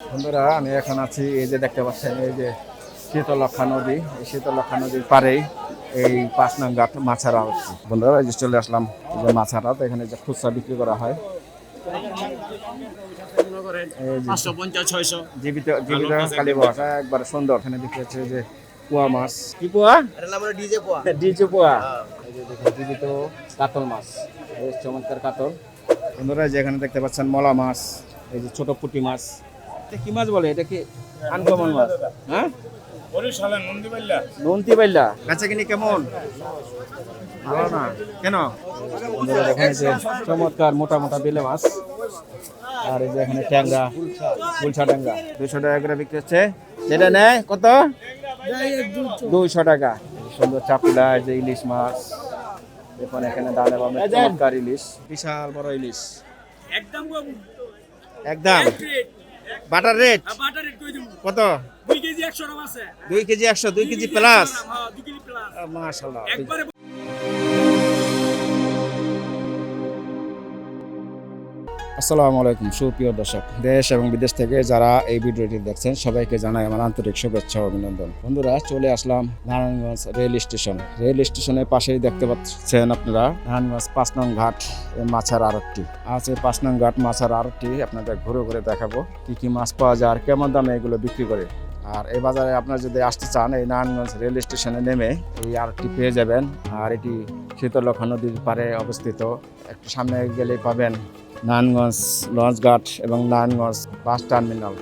বন্ধুরা আমি এখন আছি এই যে দেখতে পাচ্ছেন এই যে শীতলক্ষা নদী। এই শীতলক্ষা নদীর পাড়েই এই পাঁচ নং ঘাট মাছারা হচ্ছে। বন্ধুরা এই যে চলে আসলাম এই যে মাছারা তো এখানে যে খুচরা বিক্রি করা হয়। জীবিত জীবিত কালী বাস একবার সুন্দর এখানে দেখতে হচ্ছে যে পোয়া মাছ। কি পোয়া? এটা নাম হলো ডিজে পোয়া। ডিজে পোয়া। এই যে দেখুন জীবিত কাতল মাছ। চমৎকার কাতল। বন্ধুরা যে এখানে দেখতে পাচ্ছেন মলা মাছ এই যে ছোট পুঁটি মাছ। কি মাছ বলে? এটা কি আনকমন মাছ? হ্যাঁ? নন্তি কাছে কিনি কেমন? ভালো না। কেন? বন্ধুরা দেখুন এই যে চমৎকার মোটা মোটা বেলে মাছ। আর এই যে এখানে ট্যাংরা গুলছা ট্যাংরা। দুইশো টাকা করে বিক্রি হচ্ছে। যেটা নেয় কত? দুইশো টাকা। সুন্দর চাপিলা যে ইলিশ মাছ। দেখুন এখানে বামে চমৎকার ইলিশ। বিশাল বড় ইলিশ। একদম একদম। বাটার রেট বাটার রেট কত? দুই কেজি একশো দুই কেজি প্লাস হ্যাঁ আসসালামু আলাইকুম, সুপ্রিয় দর্শক, দেশ এবং বিদেশ থেকে যারা এই ভিডিওটি দেখছেন, সবাইকে জানাই আমার আন্তরিক শুভেচ্ছা অভিনন্দন। বন্ধুরা, চলে আসলাম নারায়ণগঞ্জ রেল স্টেশন। রেল স্টেশনের পাশেই দেখতে পাচ্ছেন আপনারা নারায়ণগঞ্জ পাঁচ নং ঘাট মাছের আড়তটি। আছে পাঁচ নং ঘাট মাছের আড়তটি আপনাদের ঘুরে ঘুরে দেখাবো, কি কি মাছ পাওয়া যায় আর কেমন দামে এগুলো বিক্রি করে। আর এই বাজারে আপনারা যদি আসতে চান, এই নারায়ণগঞ্জ রেল স্টেশনে নেমে এই আরটি পেয়ে যাবেন। আর এটি শীতলক্ষা নদীর পারে অবস্থিত। একটু সামনে গেলেই পাবেন নারায়ণগঞ্জ লঞ্চঘাট এবং নারায়ণগঞ্জ বাস টার্মিনাল।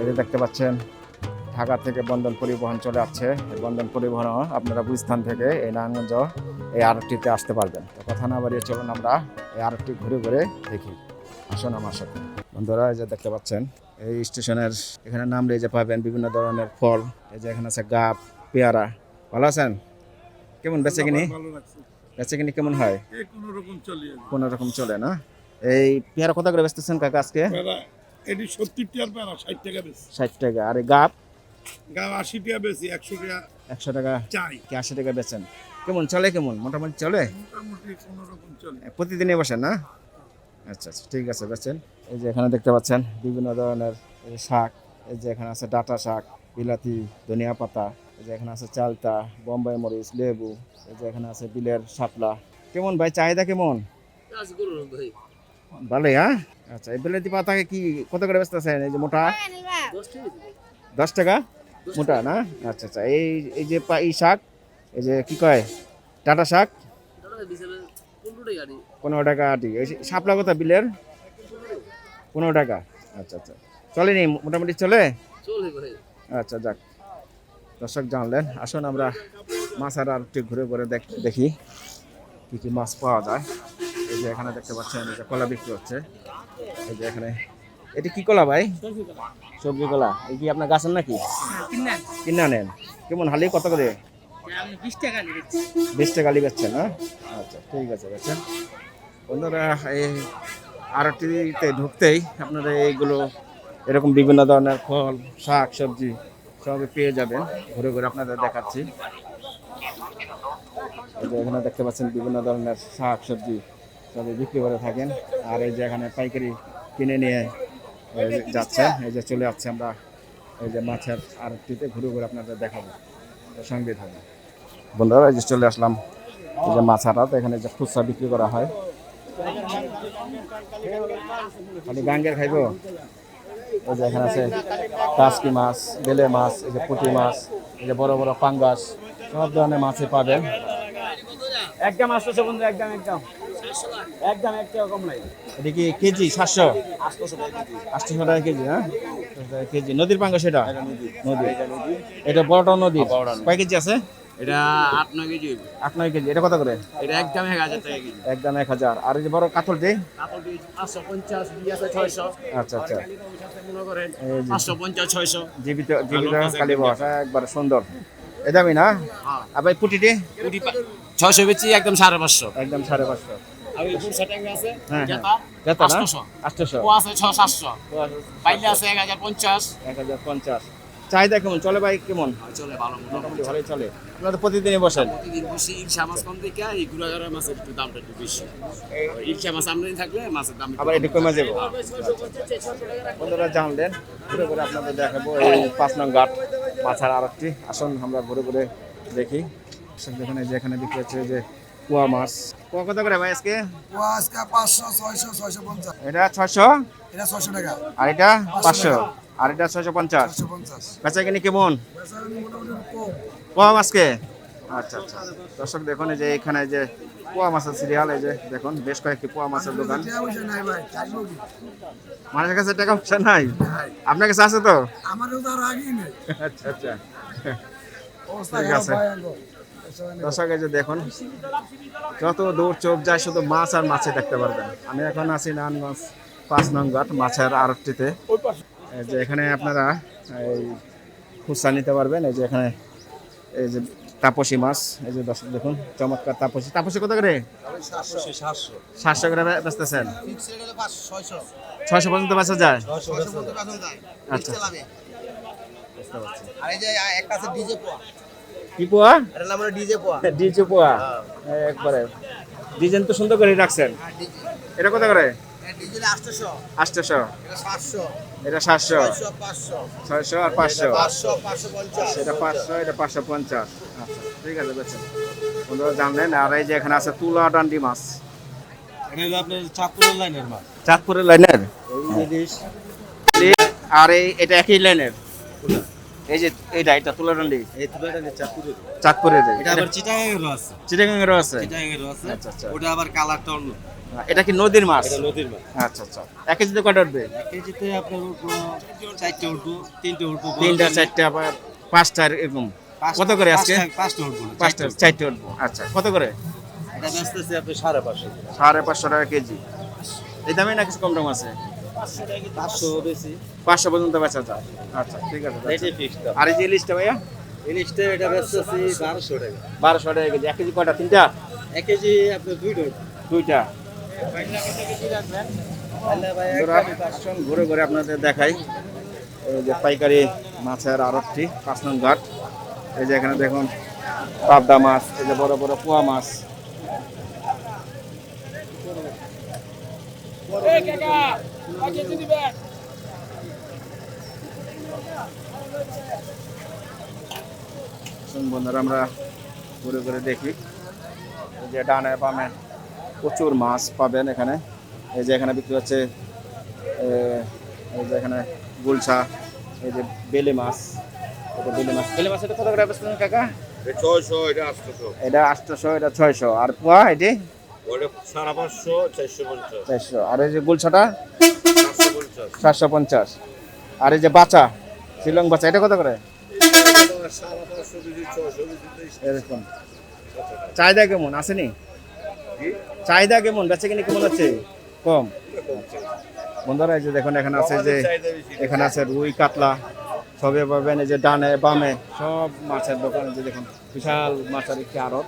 এটা দেখতে পাচ্ছেন ঢাকা থেকে বন্ধন পরিবহন চলে আসছে। এই বন্ধন পরিবহনও আপনারা গুলিস্থান থেকে এই নারায়ণগঞ্জ এই আরটিতে আসতে পারবেন। তো কথা না বাড়িয়ে চলুন আমরা এই আরটি ঘুরে ঘুরে দেখি। আসুন আমার সাথে। বন্ধুরা এই যে দেখতে পাচ্ছেন এই স্টেশনের এখানে নামলে এই যে পাবেন বিভিন্ন ধরনের ফল। এই যে এখানে আছে গাপ পেয়ারা। ভালো আছেন? কেমন? বেচে কিনি? বেচে কিনি কেমন হয়? এই কোনো রকম চলিয়ে কোনো রকম চলে না? এই পেয়ারা কত করে বেচতেছেন কাকা আজকে? এটি সত্তর টাকার পেরা ষাট টাকা বেশি ষাট টাকা। আর গাপ গাও আশি টাকা বেশি একশো টাকা একশো টাকা চাই। কি আশি টাকা বেচেন? কেমন চলে কেমন? মোটামুটি চলে? মোটামুটি কোনো রকম চলে। প্রতিদিনই বসেন না? আচ্ছা আচ্ছা ঠিক আছে বেচেন। এই যে এখানে দেখতে পাচ্ছেন বিভিন্ন ধরনের এই শাক এই যে এখানে আছে ডাটা শাক বিলাতি ধনিয়া পাতা এই যে এখানে আছে চালতা বোম্বাই মরিচ লেবু এই যে এখানে আছে বিলের শাপলা। কেমন ভাই চাহিদা কেমন? ভালোই হ্যাঁ? আচ্ছা এই বিলাতি পাতাকে কি কত করে বেচতেছেন এই যে মোটা? দশ টাকা? মোটা না? আচ্ছা আচ্ছা এই এই যে এই শাক এই যে কি কয়? টাটা শাক? পনেরো টাকা আটি। এই শাপলা কথা বিলের? পনেরো টাকা। আচ্ছা আচ্ছা চলেনি মোটামুটি চলে? আচ্ছা যাক। দর্শক জানলেন আসুন আমরা মাছ আর একটু ঘুরে ঘুরে দেখ- কি কি মাছ পাওয়া যায়। যে এখানে দেখতে পাচ্ছেন যে কলা বিক্রি হচ্ছে। এই যে এখানে এটি কি কলা ভাই? সবজি কলা। এই কি আপনার গাছের নাকি? কিনা নেন। কেমন হালি কত করে? বিশ টাকা লিখেছেন হ্যাঁ? আচ্ছা ঠিক আছে বেছেন বন্ধুরা এই আরটিতে ঢুকতেই আপনারা এইগুলো এরকম বিভিন্ন ধরনের ফল শাক সবজি সবই পেয়ে যাবেন। ঘুরে ঘুরে আপনাদের দেখাচ্ছি। এখানে দেখতে পাচ্ছেন বিভিন্ন ধরনের শাক সবজি। সবই বিক্রি করে থাকেন, আর এই যে এখানে পাইকারি কিনে নিয়ে যাচ্ছে, এই যে চলে যাচ্ছে আমরা, এই যে মাছের আর আরটিতে ঘুরে ঘুরে আপনাদের দেখাবো, সঙ্গে থাকবে বন্ধুরা, এই যে চলে আসলাম, এই যে মাছ হাটাত এখানে যে খুচরা বিক্রি করা হয়। খালি গাঙ্গের খাইব? এই যে এখানে আছে টাসকি মাছ, বেলে মাছ, এই যে পুঁটি মাছ, এই যে বড় বড় পাঙ্গাস, সব ধরনের মাছই পাবেন। একদম আসতেছে বন্ধু একদম একদম। একদম এক টাকা কম নাই। এটা কি কেজি? সাতশো? আসতেছে আটশো টাকা কেজি হ্যাঁ? কেজি। নদীর পাঙ্গাস এটা নদী। এটা বড়টা নদী। কয় কেজি আছে? এটা আট নয় কেজি আট নয় কেজি। এটা কত করে? এটা একদম এক হাজার টাকা কেজি। একদম এক হাজার। আর এই যে বড় কাতলটি কাপড় পাঁচশো পঞ্চাশ দুই ছয়শো। আচ্ছা আচ্ছা। করেন এই যে পাঁচশো পঞ্চাশ ছয়শো। জীবিত জীবিত কালী একবার সুন্দর। এ দামি না? হ্যাঁ। আবার পুটিটি? কোটি ছয়শো বেচি একদম সাড়ে পাঁচশো। একদম সাড়ে পাঁচশো। আর ওই আছে। জেতা জেতা ও আছে পাইলে আছে চাহিদা কেমন? চলে ভাই কেমন? চলে ভালো মোটামুটি ভালোই চলে। আপনারা তো প্রতিদিনই বসেন। প্রতিদিন বসে ইলশা মাছ কম এই গুড়াগাড়া মাছের একটু দামটা একটু বেশি। ইলশা মাছ আমদানি থাকলে মাছের দাম একটু আবার এটি কমে যাব। বন্ধুরা জানলেন ঘুরে ঘুরে আপনাদের দেখাবো এই পাঁচ নং ঘাট মাছার আর একটি আসুন আমরা ঘুরে ঘুরে দেখি। আসুন দেখুন এই যে এখানে বিক্রি হচ্ছে যে কুয়া মাছ। কুয়া কত করে ভাই আজকে? ও আজকে এটা ছয়শো? এটা ছয়শো টাকা। আর এটা পাঁচশো আর এটা ছয়শো পঞ্চাশ। ছয়শো পঞ্চাশ। বেচা কিনি কেমন কম। মাছকে? আচ্ছা আচ্ছা। দর্শক দেখুন এই যে এখানে যে কুয়া মাছের সিরিয়াল এই যে দেখুন বেশ কয়েকটি কুয়া মাছের দোকান। মানুষের কাছে টাকা পয়সা নাই? নাই। আপনার কাছে আছে তো? আমারও তো আর আগেই নেই। আচ্ছা আচ্ছা। ঠিক আছে। দর্শক এই যে দেখুন, যত দূর চোখ যায় শুধু মাছ আর মাছে দেখতে পারবেন। আমি এখন আছি নারায়ণগঞ্জ পাঁচ নং ঘাট, মাছের এই যে এখানে আপনারা এই খুচরা নিতে পারবেন, এই যে এখানে এই যে তাপসী মাছ, এই যে দর্শক দেখুন, চমৎকার তাপসী। তাপসী কত করে? সাতশো করে বেচতেছেন। ছয়শো পর্যন্ত বেচা যায়? আচ্ছা। বুঝতে পারছি আর এই যে একটা আছে ডিজে পোয়া। কি পোয়া? এটার নাম হলো ডিজে পোয়া। ডিজে পোয়া। একবারে। ডিজাইন তো সুন্দর করে রাখছেন। এটা কত করে? আটশোশো। আটশোশো। এটা সাতশো। এটা ছয়শো আর পাঁচশো। এটা পাঁচশো এটা পাঁচশো পঞ্চাশ। আচ্ছা ঠিক আছে বেছেন বন্ধুরা জানলেন আর এই যে এখানে আছে তুলা ডান্ডি মাছ। চাঁদপুরের লাইনের মাছ। চাঁদপুরের লাইনের? আর এই এটা একই লাইনের? এই যে এইটা এটা তুলা ডান্ডি এই তুলাটা চাঁদপুরের। চাঁদপুরের এটা আবার আছে। চিটাগাঙ্গেরও আছে? আচ্ছা, আচ্ছা। ওটা আবার কালারটা অন্য। এটা কি নদীর মাছ? এটা নদীর মাছ। আচ্ছা আচ্ছা। এক কেজিতে কটা উঠবে? এক কেজিতে আপনার চারটে উঠবো তিনটে উঠবো তিনটা। চারটা আবার পাঁচটা এরকম। কত করে আজকে? পাঁচটা- উঠবো পাঁচটা চারটে উঠবো। আচ্ছা কত করে? এটা বেচতেছি আপনি সাড়ে পাঁচশো। সাড়ে পাঁচশো টাকা কেজি। এই দামে না কিছু কম দাম আছে? পাঁচশো বেশি পাঁচশো পর্যন্ত বেচা যায়। আচ্ছা ঠিক আছে আর এই যে ইলিশটা ভাইয়া? ইলিশটা এটা বেচতেছি বারোশো টাকা। বারোশো টাকা কেজি। এক কেজি কটা তিনটা? এক কেজি আপনার দুইটা। দুইটা। ঘুরে ঘুরে আপনাদের দেখাই। এই যে পাইকারি মাছের আড়তটি পাঁচ নং ঘাট। এই যে এখানে দেখুন পাবদা মাছ এই যে বড় বড় পোয়া মাছ। আসুন বন্ধুরা আমরা ঘুরে ঘুরে দেখি। যে ডানে বামে প্রচুর মাছ পাবেন এখানে। এই যে এখানে বিক্রি হচ্ছে এই যে এখানে গুলশা এই যে বেলে মাছ। এটা বেলে মাছ। বেলে মাছ এটা কত করে বেচতেছেন কাকা? ছয়শো এটা আটশোশো। এটা আটশোশো এটা ছয়শো। আর পোয়া এটি? সাড়ে পাঁচশো চারশো পঞ্চাশ। চারশো। আর এই যে পঞ্চাশ সাতশো পঞ্চাশ। আর এই যে বাচা শিলং বাচা এটা কত করে? এরকম চাহিদা কেমন? আসেনি? চাহিদা কেমন? বেচে কিনে কেমন আছে? কম। বন্ধুরা এই যে দেখুন এখানে আছে যে এখানে আছে রুই কাতলা সবে পাবেন এই যে ডানে বামে সব মাছের দোকান। যে দেখুন বিশাল মাছের একটি আড়ত।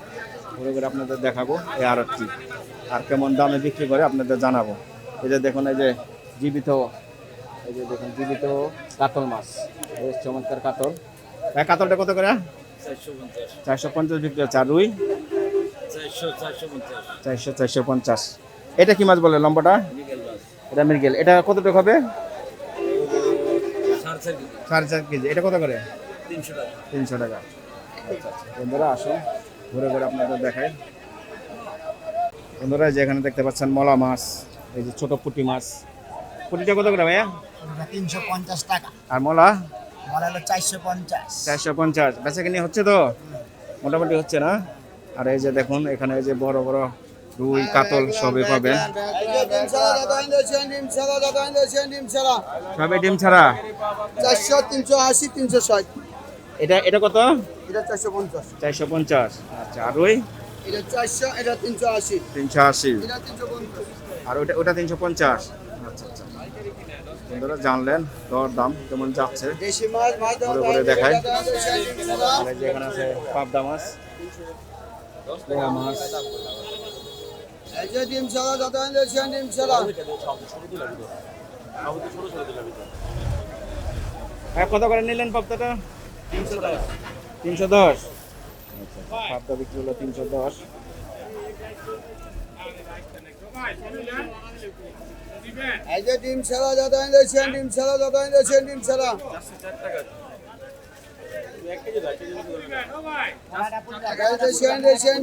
ঘুরে ঘুরে আপনাদের দেখাবো এই আড়তটি। আর কেমন দামে বিক্রি করে আপনাদের জানাব। এই যে দেখুন এই যে জীবিত এই যে দেখুন জীবিত কাতল মাছ বেশ চমৎকার কাতল। এই কাতলটা কত করে? চারশো পঞ্চাশ। চারশো পঞ্চাশ বিক্রি হচ্ছে আর রুই? চারশো চারশো পঞ্চাশ। চারশো চারশো পঞ্চাশ। এটা কি মাছ বলে লম্বাটা? এটা মৃগেল। এটা কতটুকু হবে? সাড়ে চার কেজি। সাড়ে চার কেজি। এটা কত করে? তিনশো টাকা। তিনশো টাকা। আচ্ছা আচ্ছা। বন্ধুরা আসুন ঘুরে ঘুরে আপনাদের দেখাই। বন্ধুরা যেখানে দেখতে পাচ্ছেন মলা মাছ এই যে ছোট পুঁটি মাছ। পুঁটিটা কত করে ভাইয়া? তিনশো পঞ্চাশ টাকা। আর মলা? আমার হলো চারশো পঞ্চাশ। চারশো পঞ্চাশ। বেচা কিনে হচ্ছে তো? মোটামুটি হচ্ছে না? আর এই যে দেখুন এখানে এই যে বড় বড় রুই কাতল সবই পাবেন সবই ডিম ছাড়া? চারশো তিনশো আশি তিনশো ষাট। এটা এটা কত? এটা চারশো পঞ্চাশ। চারশো পঞ্চাশ। আচ্ছা আর রুই? এটা চারশো এটা তিনশো আশি। তিনশো আশি। এটা তিনশো পঞ্চাশ। আর ওটা ওটা তিনশো পঞ্চাশ। আচ্ছা আচ্ছা। বন্ধুরা জানলেন দর দাম কেমন যাচ্ছে। ঘুরে ঘুরে দেখাই। এখানে আছে পাবদা মাছ মাছ। এই যে ডিম ছাড়া যত আনছে ডিম ছাড়া। ভাই কত করে নিলেন পাপ্তাটা তিনশো দশ। আচ্ছা পাপ্তা বিক্রি হলো তিনশো দশ। এই যে ডিম ছাড়া যত দিয়েছেন ডিম ছাড়া যত দিয়েছেন ডিম ছাড়া।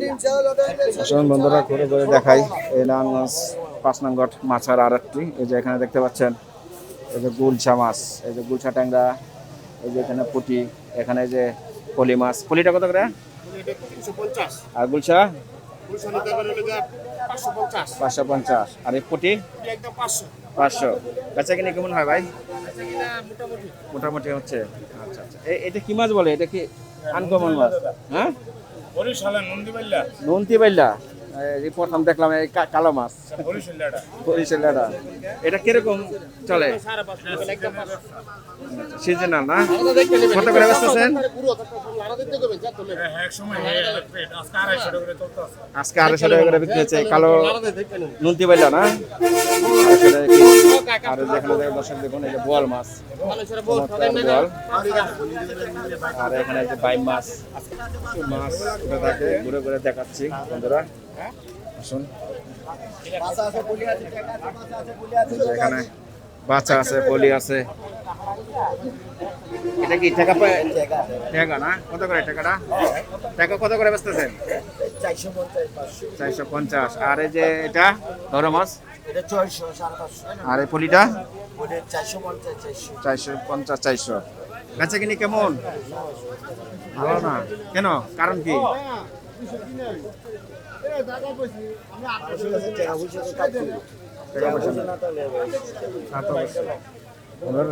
ডিম যত দিয়েছেন। আসুন বন্ধুরা ঘুরে ঘুরে দেখাই। এই নারায়ণগঞ্জ পাঁচ নম্বর মাছার আর একটি এই যে এখানে দেখতে পাচ্ছেন এই যে গুলছা মাছ এই যে গুলছা ট্যাংরা এই যে এখানে পুটি এখানে এই যে পলি মাছ। পলিটা কত করে? আর গুলছা? পাঁচশো পঞ্চাশ। আর এই পুটি? পাঁচশো। বেচা কিনে কেমন হয় ভাই? মোটামুটি হচ্ছে। আচ্ছা আচ্ছা। এটা কি মাছ বলে? এটা কি আনকমন মাছ? হ্যাঁ? বরিশালের নন্দীবাল্লা নন্তি বাইলা এই প্রথম দেখলাম এই কালো মাছ। এটা কীরকম চলে? সিজনাল না? কত করে আজকে আড়াইশো টাকা করে বিক্রি হচ্ছে। কালো নুনতি বাইলা না। আর দর্শক, দেখুন এই যে বোয়াল মাছ। বোয়াল। আর এখানে বাইম মাছ। মাছ ঘুরে ঘুরে দেখাচ্ছি, বন্ধুরা। আসুন। এখানে বাচ্চা আছে পলি আছে। এটা কি টাকা পায় টাকা না? কত করে টাকাটা টাকা কত করে বেচতেছেন? চারশো পঞ্চাশ আর এই যে এটা ধরো মাছ। আর এই পলিটা? চারশো পঞ্চাশ চারশো। বেচা কিনি কেমন? ভালো না। কেন? কারণ কি?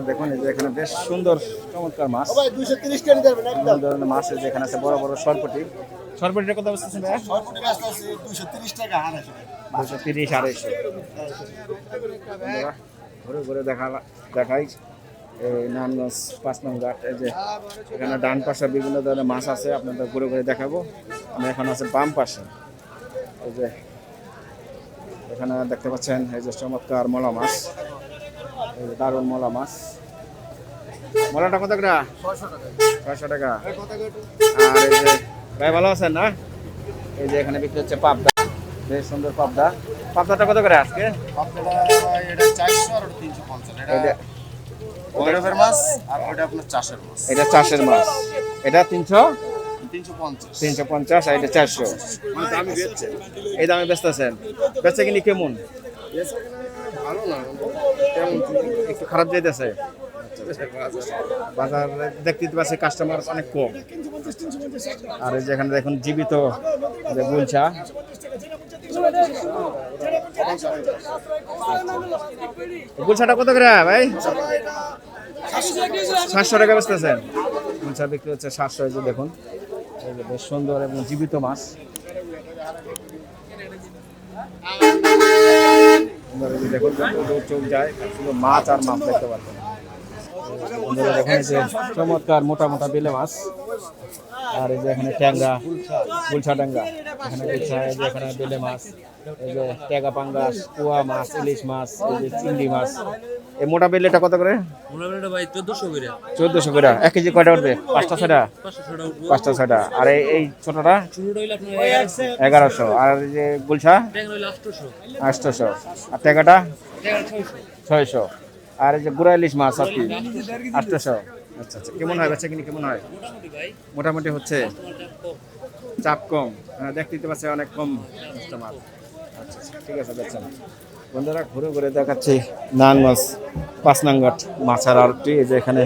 দেখুন এখানে বেশ সুন্দর চমৎকার মাছ। দুইশো তিরিশ টাকা ধরনের মাছ এখানে আছে বড় বড় সরপটি। সরপটিটা কত ভাইয়া? দুইশো তিরিশ টাকা দুশো তিরিশ আড়াইশো। ঘুরে ঘুরে দেখা দেখাই। এই নানগঞ্জ পাঁচ নং ঘাট এই যে এখানে ডান পাশে বিভিন্ন ধরনের মাছ আছে আপনাদের ঘুরে ঘুরে দেখাবো। আমি এখন আছে বাম পাশে। এই যে এখানে দেখতে পাচ্ছেন এই যে চমৎকার মলা মাছ। এই যে দারুণ মলা মাছ। মলাটা কত করে ছয়শো টাকা। আর এই যে ভাই ভালো আছেন না? এই যে এখানে বিক্রি হচ্ছে পাবদা। বেশ সুন্দর পাবদা। পাবদাটা কত করে আজকে? এটা চাষের মাছ। এটা তিনশো? তিনশো পঞ্চাশ। আর এটা চারশো। মানে এই দামে ব্যস্ত আছেন। বেচা কিনি কেমন? ভালো না। একটু খারাপ যাইতেছে। বাজার দেখতে পাচ্ছি কাস্টমার অনেক কম। আর যেখানে দেখুন জীবিত যে গুলছা গুলছাটা কত করে ভাই? সাতশো টাকা বেচতেছেন। গুলছা বিক্রি হচ্ছে সাতশো দেখুন। বেশ সুন্দর এবং জীবিত মাছ। চোখ যায়, শুধু মাছ আর মাছ দেখতে যে চমৎকার মোটা মোটা বেলে মাছ। আর এই যে এখানে ট্যাঙ্গা গুলছা ট্যাঙ্গা এখানে এখানে বেলে মাছ। এই যে ট্যাগা পাঙ্গাস কুয়া মাছ ইলিশ মাছ এই যে চিংড়ি মাছ। এই মোটা বেলেটা কত করে? মোটামুটি ভাই চোদ্দশো করে। চোদ্দশো করে। এক কেজি কয়টা উঠবে? পাঁচটা ছয়টা? ছটা পাঁচটা ছয়টা। আর এই- ছোটটা? আপনার এগারোশো। আর এই যে হইলে আটশোশো। আটশোশো। আর ছয়শো। ছয়শো। আর এই যে গুড়া ইলিশ মাছ আর কি? আটশোশো। আচ্ছা আচ্ছা। কেমন হয় বেচা কিনি? কেমন হয়? মোটামুটি ভাই। মোটামুটি হচ্ছে? চাপ কম। হ্যাঁ দেখতে পাচ্ছি অনেক কম কাস্টমার আচ্ছা, ঠিক আছে, দেখছেন? বন্ধুরা, ঘুরে ঘুরে দেখাচ্ছি নানগঞ্জ পাঁচ নাঙ্গট মাছের আরটি এই যে এখানে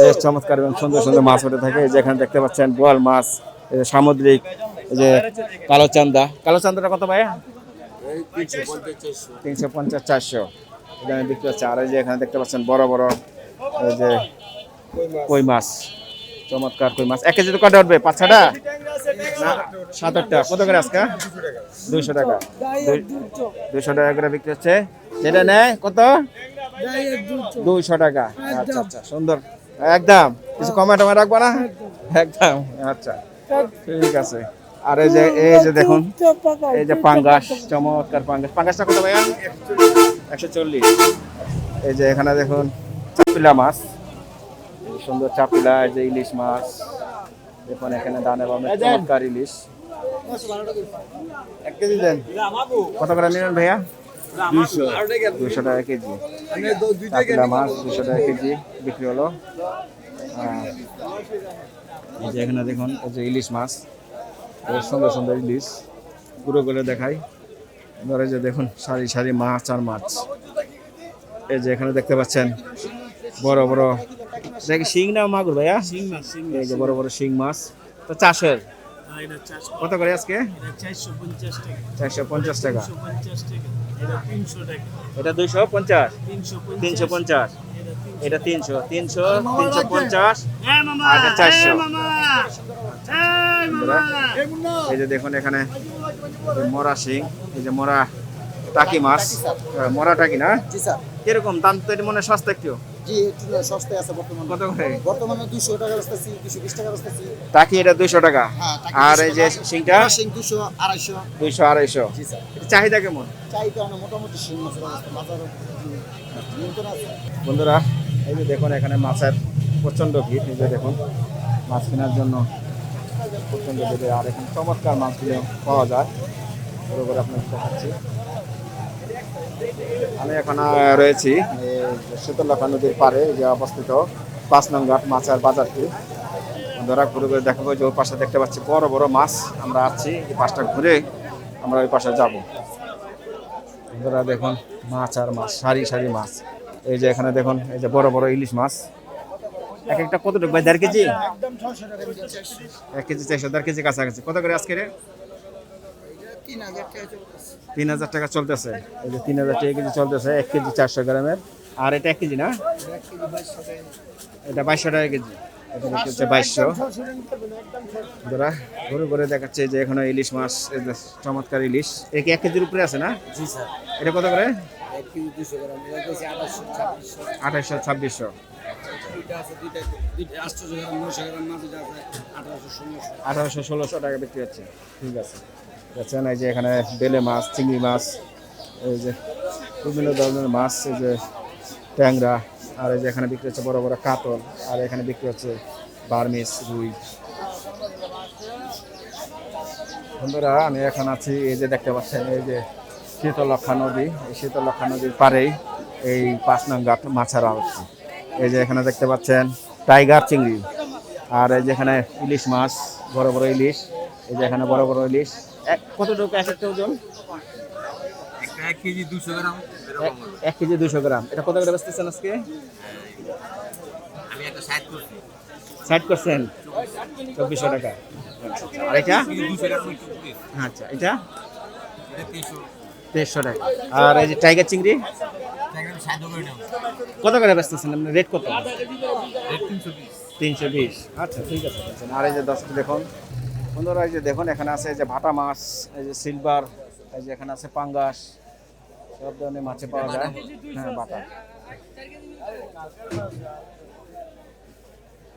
বেশ চমৎকার এবং সুন্দর সুন্দর মাছ উঠে থাকে। এই যে এখানে দেখতে পাচ্ছেন বোয়াল মাছ, এই যে সামুদ্রিক, এই যে কালো চান্দা। কালো চান্দাটা কত ভাইয়া? তিনশো পঞ্চাশ চারশো। এখানে বিক্রি হচ্ছে। আর এই যে এখানে দেখতে পাচ্ছেন বড় বড়, এই যে কই মাছ। চমৎকার কই মাছ। এক কেজি তো কটা উঠবে? পাঁচ ছটা? না সাত আটটা। কত করে আজকে? দুইশো টাকা। দুই- দুইশো টাকা করে বিক্রি হচ্ছে। যেটা নেয় কত? দুইশো টাকা। আচ্ছা আচ্ছা সুন্দর। একদম। কিছু কমে টমে রাখব না? একদম। আচ্ছা ঠিক আছে। আর এই যে এই যে দেখুন এই যে পাঙ্গাস চমৎকার পাঙ্গাস। পাঙ্গাসটা কত ভাইয়া? একশো চল্লিশ। এই যে এখানে দেখুন চাপিলা মাছ। সুন্দর চাপিলা এই যে ইলিশ মাছ দেখুন এখানে দানে বামে চমৎকার ইলিশ। এক কেজি দেন। কত করে নেবেন ভাইয়া? দুইশো। দুইশো টাকা কেজি। চাপিলা মাছ দুশো টাকা কেজি বিক্রি হলো। এই যে এখানে দেখুন এই যে ইলিশ মাছ। সুন্দর সুন্দর ইলিশ। পুরো করে দেখাই। ধরে যে দেখুন সারি সারি মাছ আর মাছ। এই যে এখানে দেখতে পাচ্ছেন বড় বড় কি শিং না মাগুর ভাইয়া? শিং মাছ শিং এই যে বড় বড় শিং মাছ। তো চাষের? কত করে আজকে? চারশো পঞ্চাশ টাকা। এটা দুইশো পঞ্চাশ? তিনশো তিনশো পঞ্চাশ। এটা তিনশো। তিনশো। তিনশো পঞ্চাশ। আর চারশো। এই যে দেখুন এখানে মরা শিং এই যে মরা টাকি মাছ। মরা টাকি না? জি স্যার কীরকম? দাম তো এটা মনে হয় সস্তা একটু। জি একটু সস্তায় আছে বর্তমানে। কত করে? বর্তমানে দুশো টাকা বেচতেছি দুশো বিশ টাকা বেচতেছি টাকি এটা দুইশো টাকা? হ্যাঁ, আর এই যে জি স্যার। এটা চাহিদা কেমন? চাইতে অনেক মোটামুটি বাজারে আছে। বন্ধুরা এই যে দেখুন এখানে মাছের প্রচণ্ড ভিড় এই যে দেখুন মাছ কেনার জন্য প্রচণ্ড ভিড়। আর এখানে চমৎকার মাছগুলো পাওয়া যায়। পুরো করে আপনাকে দেখাচ্ছি। আমি এখন রয়েছি শীতলক্ষা নদীর পাড়ে যে অবস্থিত পাঁচ নং ঘাট মাছের বাজারটি। বন্ধুরা ঘুরে ঘুরে দেখাবো যে ওই পাশে দেখতে পাচ্ছি বড় বড় মাছ। আমরা আছি এই পাশটা ঘুরে আমরা ওই পাশে যাব। ধরা দেখুন মাছ আর মাছ সারি সারি মাছ। এই যে এখানে দেখুন এই যে বড় বড় ইলিশ মাছ। এক একটা কতটুকু ভাই দেড় কেজি। এক কেজি চারশো দেড় কেজি কাছাকাছি। কত করে আজকে রে? তিন হাজার টাকা চলতেছে। এই যে তিন হাজার টাকা কেজি চলতেছে এক কেজি চারশো গ্রামের। আর এটা এক কেজি না? এটা বাইশশো টাকা কেজি। এটা হচ্ছে বাইশশো। ধরা ঘুরে ঘুরে দেখাচ্ছে যে এখানে ইলিশ মাছ চমৎকার ইলিশ। এক কেজির উপরে আছে না? জি স্যার। এটা কত করে? ছাব্বিশশো। আঠারোশো ষোলোশো টাকা বিক্রি হচ্ছে। ঠিক আছে। দেখছেন, এই যে এখানে বেলে মাছ, চিংড়ি মাছ, এই যে বিভিন্ন ধরনের মাছ, এই যে ট্যাংরা, আর এই যে এখানে বিক্রি হচ্ছে বড় বড় কাতল, আর এখানে বিক্রি হচ্ছে বার্মিস রুই। বন্ধুরা, আমি এখন আছি, এই যে দেখতে পাচ্ছেন, এই যে শীতলক্ষা নদী, এই শীতলক্ষা নদীর পাড়েই এই পাঁচ নং ঘাট মাছারা হচ্ছে এই যে এখানে দেখতে পাচ্ছেন, টাইগার চিংড়ি, আর এই যেখানে ইলিশ মাছ, বড় বড় ইলিশ, এই যে এখানে বড় বড় ইলিশ কতটুকু এক একটা ওজন? এক কেজি দুশো গ্রাম এক- কেজি দুশো গ্রাম। এটা কত করে বেচতেছেন আজকে? আমি একটা সাইড করছি। ষাট করছেন? চব্বিশশো টাকা। আর এটা? আচ্ছা এটা? দেড়শো টাকা। আর এই যে টাইগার চিংড়ি? কত করে বেচতেছেন? আপনার রেট কত? তিনশো বিশ। আচ্ছা ঠিক আছে ঠিক আছে। আর এই যে দশটা দেখুন বন্ধুরা, এই যে দেখুন, এখানে আছে যে ভাটা মাছ, এই যে সিলভার, এই যে এখানে আছে পাঙ্গাস, সব ধরনের মাছে পাওয়া যায়। হ্যাঁ বাটা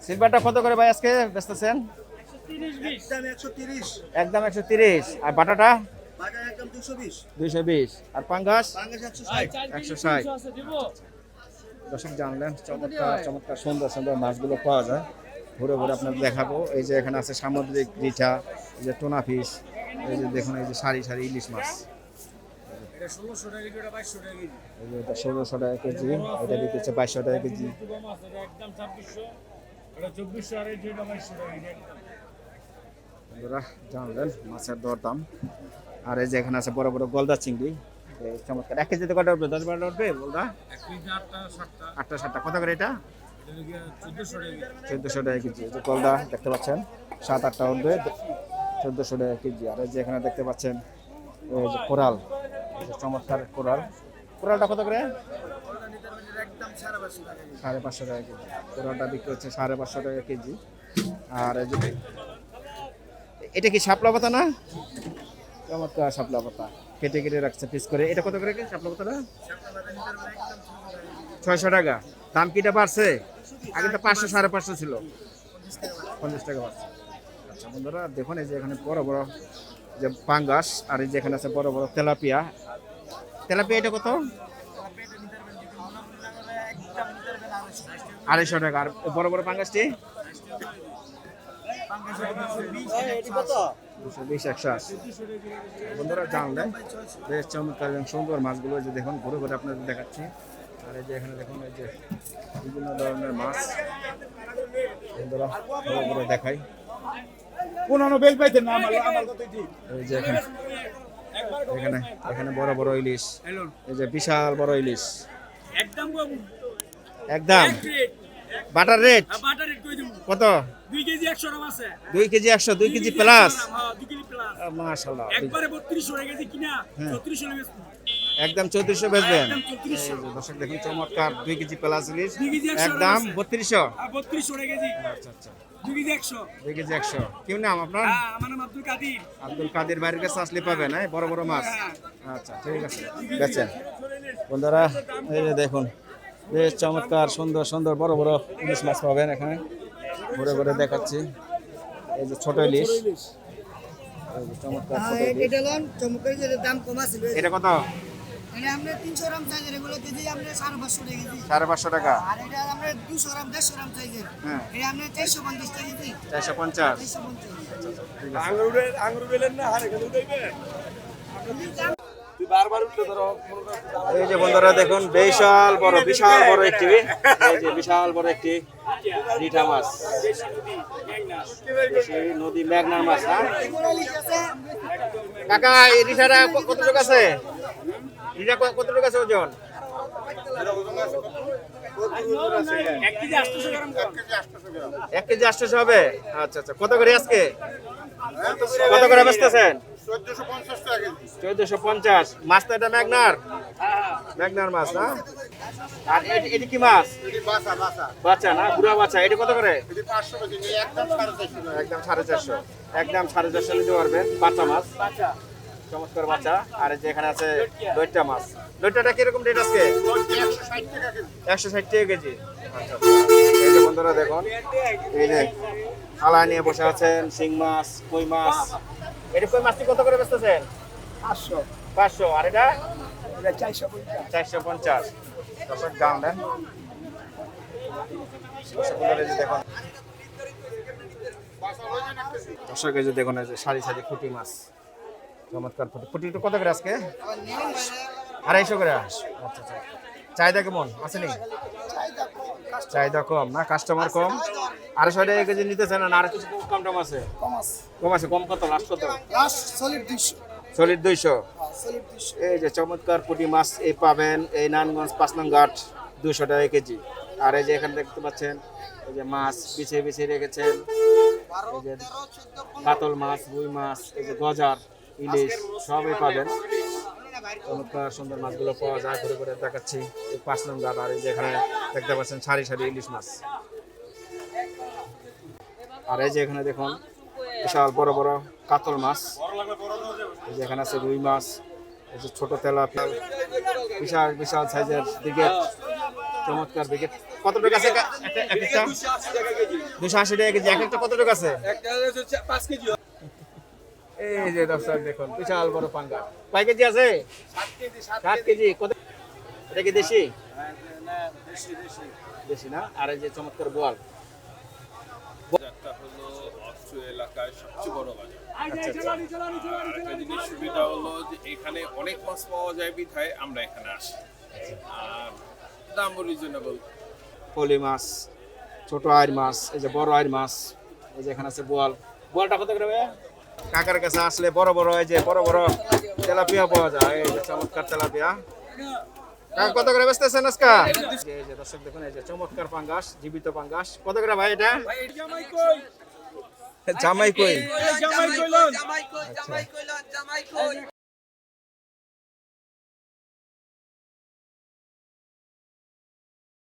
সিলভারটা কত করে ভাই আজকে বেচতেছেন? একদম একশো তিরিশ। আর বাটাটা দুইশো বিশ। আর পাঙ্গাস? একশো ষাট। দর্শক জানলেন, চমৎকার চমৎকার সুন্দর সুন্দর মাছগুলো পাওয়া যায়। ঘুরে ঘুরে আপনাদের দেখাবো। এই যে এখানে আছে সামুদ্রিক রিঠা, এই যে টোনা ফিশ, এই যে দেখুন, এই যে সারি সারি ইলিশ মাছ। ষোলোশো টাকা কেজি, এটা বিক্রি বাইশশো টাকা কেজি। বন্ধুরা, জানলেন মাছের দর দাম আর এই যে এখানে আছে বড় বড় গলদা চিংড়ি। চমৎকার। এক কেজিতে কটা উঠবে? দশ বারোটা উঠবে গলদা আটটা সাতটা। কত করে এটা? চোদ্দোশো টাকা কেজি যে গলদা দেখতে পাচ্ছেন, সাত আটটা উঠবে, চোদ্দোশো টাকা কেজি। আর যে এখানে দেখতে পাচ্ছেন যে কোরাল চমৎকার কোরাল। কোরালটা কত করে? সাড়ে পাঁচশো টাকা কেজি। কোরালটা বিক্রি হচ্ছে সাড়ে পাঁচশো টাকা কেজি। আর এটা কি শাপলা পাতা না? চমৎকার শাপলা পাতা। কেটে কেটে রাখছে পিস করে। এটা কত করে শাপলা পাতাটা? ছয়শো টাকা। দাম কিটা বাড়ছে? আগে তো পাঁচশো, সাড়ে পাঁচশো ছিল। পঞ্চাশ টাকা আচ্ছা বন্ধুরা, দেখুন এই যে এখানে বড় বড় যে পাঙ্গাস আর এই যে এখানে আছে বড় বড় তেলাপিয়া। তেলাপিয়া এটা কত? আড়াইশো টাকা। আর বড় বড় পাঙ্গাসটি? বন্ধুরা জানলেন বেশ চমৎকার এবং সুন্দর মাছগুলো যে দেখুন, ঘুরে ঘুরে আপনাদের দেখাচ্ছি। আর এই যে এখানে দেখুন এই যে বিভিন্ন ধরনের মাছ। বন্ধুরা দেখাই। কোনো বেল পাইতেন না আমার আমার কথাই ঠিক। এই যে এখানে এখানে এখানে বড় বড় ইলিশ। এই যে বিশাল বড় ইলিশ। একদম একদম। বাটার রেট? দিমু? কত? 2 কেজি 100 আছে। দুই কেজি একশো দুই কেজি প্লাস? হ্যাঁ 2 কেজি প্লাস। মাশাল্লাহ একবারে 32 টাকা কেজি কিনা? হ্যাঁ। 34 টাকা বেচবো একদম চৌত্রিশশো। বেচবেন একদম 3400 দর্শক দেখুন চমৎকার দুই কেজি প্লাস ইলিশ। একদম। বত্রিশশো। আর 32 টাকা কেজি। আচ্ছা আচ্ছা। 2 কেজি 100 দুই কেজি একশো। কি নাম আপনার? হ্যাঁ আব্দুল কাদির। আব্দুল কাদের বাড়ির কাছে আসলে পাবেন হ্যাঁ বড় বড় মাছ। আচ্ছা ঠিক আছে। বেচেন। বন্ধুরা এই যে দেখুন বেশ চমৎকার সুন্দর সুন্দর বড় বড় ইলিশ মাছ পাবেন এখানে। ঘুরে ঘুরে দেখাচ্ছি। এই যে ছোট ইলিশ। চমৎকার এটা কত? সাড়ে পাঁচশো টাকা চারশো পঞ্চাশ এই যে বন্ধুরা দেখুন বিশাল বড় বিশাল বড় একটি এই যে বিশাল বড় একটি রিঠা মাছ। নদী মেঘনার মাছ হ্যাঁ? কাকা এই রিঠাটা ক- কতটুকু আছে? ক- কতটুকু আছে ওজন? এক কেজি 800 গ্রাম কম এক কেজি আটশোশো হবে? আচ্ছা আচ্ছা। কত করে আজকে? কত করে বেচতেছেন? চোদ্দশো পঞ্চাশ। মাছ তো এটা মেঘনার মেঘনার মাছ না? আর এটি- এটি কি মাছ? বাচ্চা না? বুড়া বাচ্চা এটি কত করে? একদম সাড়ে চারশো। একদম সাড়ে চারশো। নিতে পারবেন বাচ্চা মাছ। চমৎকার বাচ্চা। আর যে এখানে আছে দইটা মাছ। দইটাটা কীরকম রেট আজকে? একশো ষাট টাকা কেজি। আচ্ছা আচ্ছা। এই যে বন্ধুরা দেখুন এই যে থালা নিয়ে বসে আছেন শিং মাছ কই মাছ। এটা কই মাছটি কত করে বেচতেছেন? পাঁচশো। পাঁচশো। আর এটা? চারশো পঞ্চাশ। দর্শক দাম দেন দেখুন। দর্শক এই দেখুন সারি সারি ফুটি মাছ। চমৎকার ফুটি। ফুটি একটু কত করে আজকে? আড়াইশো করে? আচ্ছা আচ্ছা চাহিদা কেমন? আছে আসেনি? চাহিদা কম না? কাস্টমার কম? আড়াইশো টাকা কেজি নিতেছেন না? আর কিছু কম টম আছে? কম আছে। কম কত? লাস্ট কত? সলিড দুইশো। চল্লিশ দুইশো। এই যে চমৎকার পুঁটি মাছ এই পাবেন এই নানগঞ্জ পাঁচ নং ঘাট দুশো টাকা কেজি। আর এই যে এখানে দেখতে পাচ্ছেন এই যে মাছ বিছিয়ে বিছিয়ে রেখেছেন। এই যে কাতল মাছ রুই মাছ এই যে গজার। ইলিশ সবই পাবেন। চমৎকার সুন্দর মাছগুলো পাওয়া যায়। ঘুরে ঘুরে দেখাচ্ছি। পাঁচ নম্বর আর এই যে এখানে দেখতে পাচ্ছেন সারি সারি ইলিশ মাছ। আর এই যে এখানে দেখুন, বিশাল বড় বড় কাতল মাছ। এই যে এখানে আছে রুই মাছ, এই যে ছোট তেলাপিয়া। বিশাল বিশাল সাইজের দিকে চমৎকার দিকে কত টাকা আছে দুশো আশি টাকা কেজি। এক একটা কত টাকা আছে এই যে দর্শক দেখুন বিশাল বড় পাঙ্গা। কয় কেজি আছে? সাত কেজি কত এটা কি দেশি? দেশি না? আর এই যে চমৎকার বোয়াল। বাজারটা হলো অস্ত্র এলাকায় সবচেয়ে বড় বাজার। আর একটা জিনিস সুবিধা হলো যে এখানে অনেক মাছ পাওয়া যায় বিধায় আমরা এখানে আসি। আর দামও রিজনেবল পলি মাছ ছোট আয়ের মাছ এই যে বড় আয়ের মাছ এই যে এখানে আছে বোয়াল। বোয়ালটা কত করে ভাইয়া? কাকার কাছে আসলে বড় বড় এই যে বড় বড় তেলাপিয়া পাওয়া যায় এই যে চমৎকার তেলাপিয়া। কাকা কত করে বেচতেছেন আজকে? এই যে দর্শক দেখুন এই যে চমৎকার পাঙ্গাস জীবিত পাঙ্গাস। কত করে ভাই এটা? জামাই কই? জামাই কই? জামাই কইলন আচ্ছা